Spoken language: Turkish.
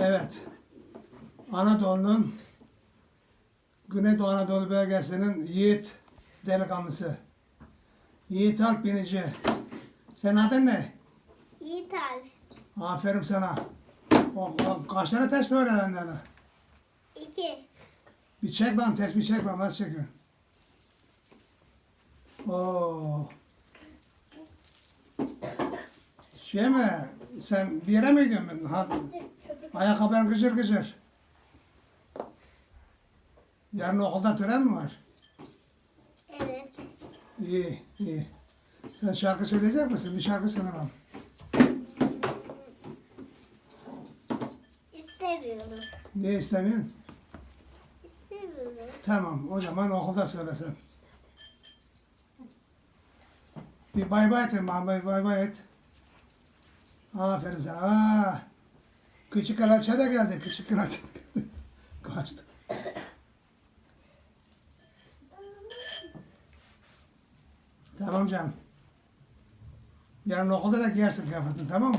Evet. Anadolu'nun Güneydoğu Anadolu bölgesinin yiğit delikanlısı. Yiğit Alp Binici. Senin adın ne? Yiğit Alp. Aferin sana. O, o, kaç tane tespih öğrendin öyle? İki. Bir çek bakalım, tespih çek bakalım. Nasıl çekiyorsun? Oo. Şey mi? Sen bir yere mi gidiyorsun? Ha, ayakkabın gıcır gıcır. Yarın okulda tören mi var? Evet. İyi, iyi. Sen şarkı söyleyecek misin? Bir şarkı bakalım. İstemiyorum. Niye istemiyorsun? İstemiyorum. Tamam, o zaman okulda söylesen. Bir bay bay et, bay bay bay et. Aferin sana. Aa, küçük kraliçe de geldi, küçük kraliçe de geldi. Kaçtı. Tamam canım. Yarın okulda da giyersin kıyafetini, tamam mı?